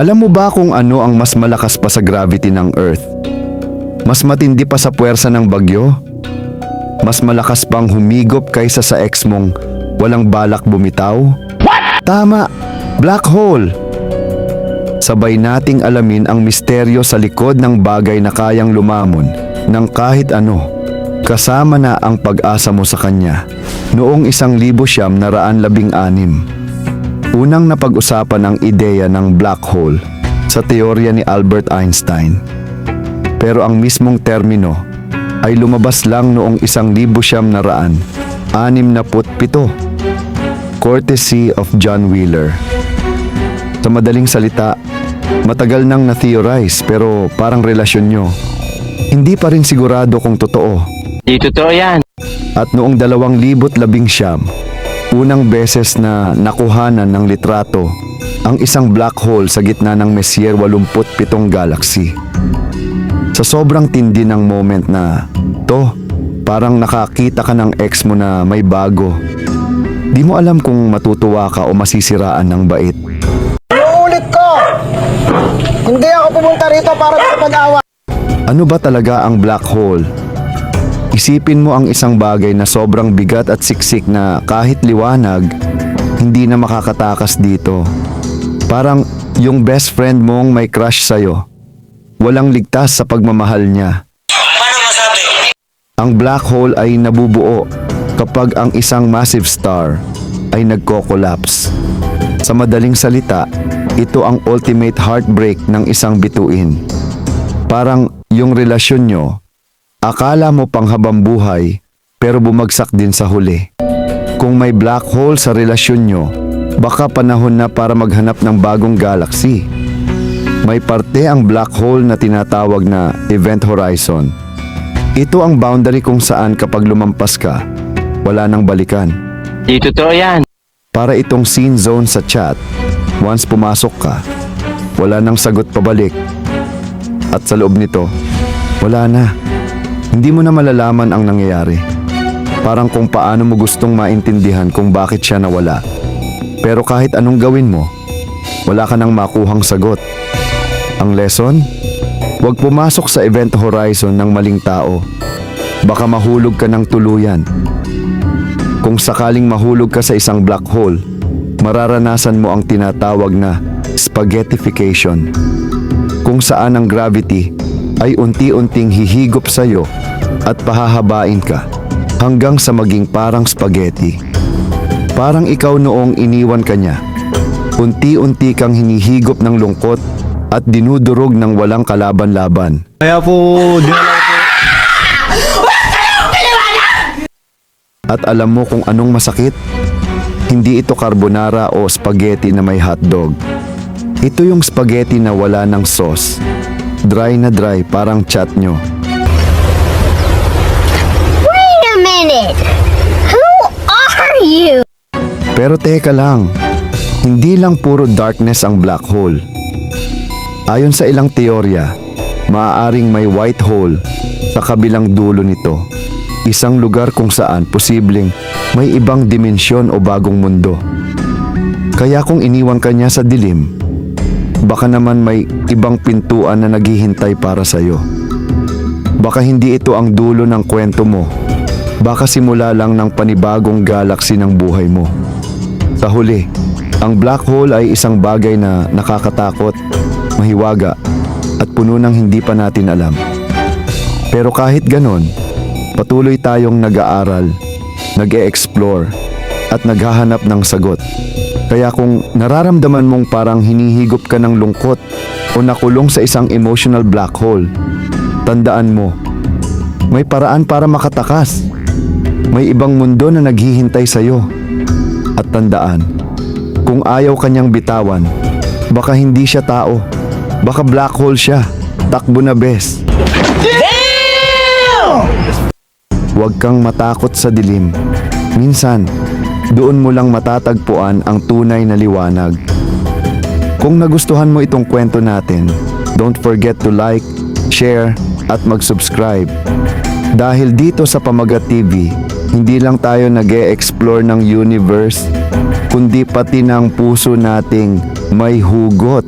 Alam mo ba kung ano ang mas malakas pa sa gravity ng Earth? Mas matindi pa sa puwersa ng bagyo? Mas malakas pang humigop kaysa sa ex mong walang balak bumitaw? Tama! Black hole! Sabay nating alamin ang misteryo sa likod ng bagay na kayang lumamon ng kahit ano. Kasama na ang pag-asa mo sa kanya noong isang libo siyam na raan labing anim. Unang napag-usapan ang ideya ng black hole sa teorya ni Albert Einstein. Pero ang mismong termino ay lumabas lang noong isang libo siyam na raan, anim na put pito. Courtesy of John Wheeler. Sa madaling salita, matagal nang na-theorize pero parang relasyon nyo. Hindi pa rin sigurado kung totoo. Di totoo yan. At noong dalawang libot labing siyam, unang beses na nakuhanan ng litrato ang isang black hole sa gitna ng Messier 87 galaxy. Sa sobrang tindi ng moment na, to, parang nakakita ka ng ex mo na may bago. Di mo alam kung matutuwa ka o masisiraan ng bait. Uulit ko! Hindi ako pumunta rito para makapag-awa. Ano ba talaga ang black hole? Isipin mo ang isang bagay na sobrang bigat at siksik na kahit liwanag, hindi na makakatakas dito. Parang yung best friend mong may crush sa'yo. Walang ligtas sa pagmamahal niya. Ang black hole ay nabubuo kapag ang isang massive star ay nagko-collapse. Sa madaling salita, ito ang ultimate heartbreak ng isang bituin. Parang yung relasyon nyo, akala mo pang habang buhay, pero bumagsak din sa huli. Kung may black hole sa relasyon nyo, baka panahon na para maghanap ng bagong galaxy. May parte ang black hole na tinatawag na event horizon. Ito ang boundary kung saan kapag lumampas ka, wala nang balikan. Di totoo yan. Para itong scene zone sa chat, once pumasok ka, wala nang sagot pabalik. At sa loob nito, wala na. Hindi mo na malalaman ang nangyayari. Parang kung paano mo gustong maintindihan kung bakit siya nawala. Pero kahit anong gawin mo, wala ka nang makuhang sagot. Ang lesson? Huwag pumasok sa event horizon ng maling tao. Baka mahulog ka ng tuluyan. Kung sakaling mahulog ka sa isang black hole, mararanasan mo ang tinatawag na spaghettification. Kung saan ang gravity ay unti-unting hihigop sa iyo at pahahabain ka hanggang sa maging parang spaghetti. Parang ikaw noong iniwan ka niya. Unti-unti kang hinihigop ng lungkot at dinudurog ng walang kalaban-laban. Kaya po, dinala ko. At alam mo kung anong masakit? Hindi ito carbonara o spaghetti na may hotdog. Ito yung spaghetti na wala ng sauce. Dry na dry parang chat nyo. Wait a minute! Who are you? Pero teka lang, hindi lang puro darkness ang black hole. Ayon sa ilang teorya, maaaring may white hole sa kabilang dulo nito. Isang lugar kung saan posibleng may ibang dimensyon o bagong mundo. Kaya kung iniwan ka niya sa dilim, baka naman may ibang pintuan na naghihintay para sa'yo. Baka hindi ito ang dulo ng kwento mo. Baka simula lang ng panibagong galaxy ng buhay mo. Sa huli, ang black hole ay isang bagay na nakakatakot, mahiwaga, at puno ng hindi pa natin alam. Pero kahit ganon, patuloy tayong nag-aaral, nag-e-explore, at naghahanap ng sagot. Kaya kung nararamdaman mong parang hinihigop ka ng lungkot o nakulong sa isang emotional black hole, tandaan mo, may paraan para makatakas. May ibang mundo na naghihintay sa'yo. At tandaan, kung ayaw kanyang bitawan, baka hindi siya tao. Baka black hole siya. Takbo na bes. Huwag kang matakot sa dilim. Minsan, doon mo lang matatagpuan ang tunay na liwanag. Kung nagustuhan mo itong kwento natin, don't forget to like, share, at mag-subscribe. Dahil dito sa Pamagat TV, hindi lang tayo nag explore ng universe, kundi pati ng puso nating may hugot.